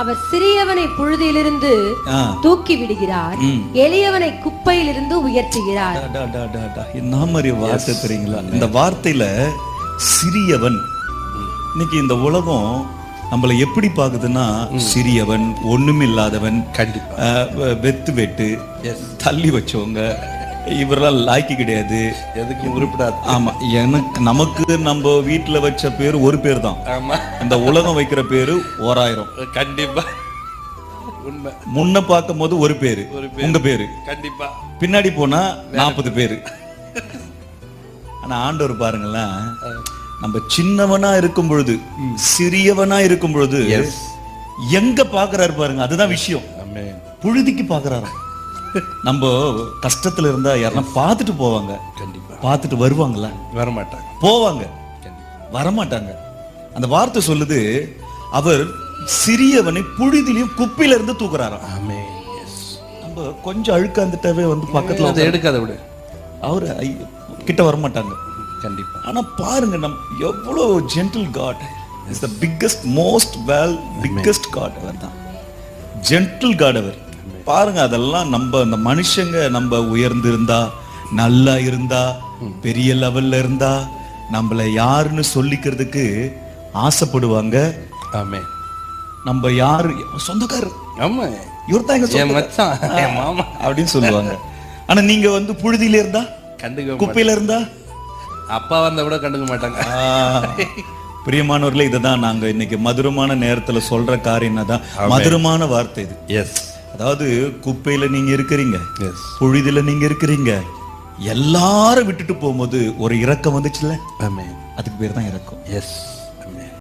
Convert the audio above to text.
அவர் சிறியவனை புழுதியிலிருந்து தூக்கி விடுகிறார். எளியவனை குப்பையிலிருந்து உயர்த்துகிறார். என்ன மாதிரி வார்த்தை தெரியுங்களா? இந்த வார்த்தையில சிறியவன். இன்னைக்கு இந்த உலகம் நம்மளை எப்படி பாக்குதுன்னா சிறியவன் ஒண்ணுமில்லாதவன் கண்டிப்பா. வெத்து வெட்டு தள்ளி வச்சவங்க. இவரெல்லாம் லாய்க்கு கிடையாது. எதுக்கும் உருப்பிடாது. ஆமா எனக்கு நமக்கு நம்ம வீட்டுல வச்ச பேரு ஒரு பேர் தான் ஆமா. இந்த உலகம் வைக்கிற பேரு ஓராயிரம். கண்டிப்பா. உண்மை. முன்ன பார்க்கும் போது ஒரு பேரு. உங்க பேரு. கண்டிப்பா. பின்னாடி போனா நாற்பது பேரு. ஆனா ஆண்டவர் பாருங்களேன் நம்ம சின்னவனா இருக்கும் பொழுது சிறியவனா இருக்கும் பொழுது எங்க பாக்குறாரு பாருங்க அதுதான் விஷயம். புழுதிக்கு பாக்குறாராம். நம்ம கஷ்டத்துல இருந்தா யாருன்னா பார்த்துட்டு போவாங்க. கண்டிப்பா. பார்த்துட்டு வருவாங்களா வர மாட்டாங்க போவாங்க வரமாட்டாங்க. அந்த வார்த்தை சொல்லுது அவர் சிறியவனை புழுதிலையும் குப்பையில இருந்து தூக்குறாராம். ஆமென். எஸ் நம்ம கொஞ்சம் அழுக்காந்துட்டாவே வந்து பக்கத்துல அதை எடுக்காத விடு. அவர் கிட்ட வரமாட்டாங்க. கண்டிப்பா. ஆனா பாருங்க நம் எவ்வளவு gentle god is the biggest most well biggest god அவர் தான் ஜென்டில் காட் அவர். பாருங்க அதெல்லாம் நம்ம அந்த மனுஷங்க நம்ம உயர்ந்து இருந்தா நல்லா இருந்தா பெரிய லெவல்ல இருந்தா நம்மள யாருன்னு சொல்லிக்கிறதுக்கு ஆசைப்படுவாங்க. ஆமென் நம்ம யாரு சொந்தக்காரர். ஆமா. இவர் தான் எங்க. மச்சான் மாமா. அப்படின்னு சொல்லுவாங்க. ஆனா நீங்க வந்து புழுதியில இருந்தா கண்டுக்க. குப்பையில இருந்தா? அப்பா வந்தா கூட கண்டுக்க மாட்டாங்க. பிரியமானவர்களே இதுதான் நாங்க இன்னைக்கு மதுரமான நேரத்துல சொல்ற காரியம் என்னதான்? மதுரமான வார்த்தை இது. எஸ் அதாவது குப்பையில நீங்க இருக்கிறீங்க புழுதியில நீங்க இருக்கிறீங்க எல்லாரும் விட்டுட்டு போகும்போது ஒரு இரக்கம் வந்துச்சுல்ல? அதுக்கு பேர் தான் இரக்கம். எஸ்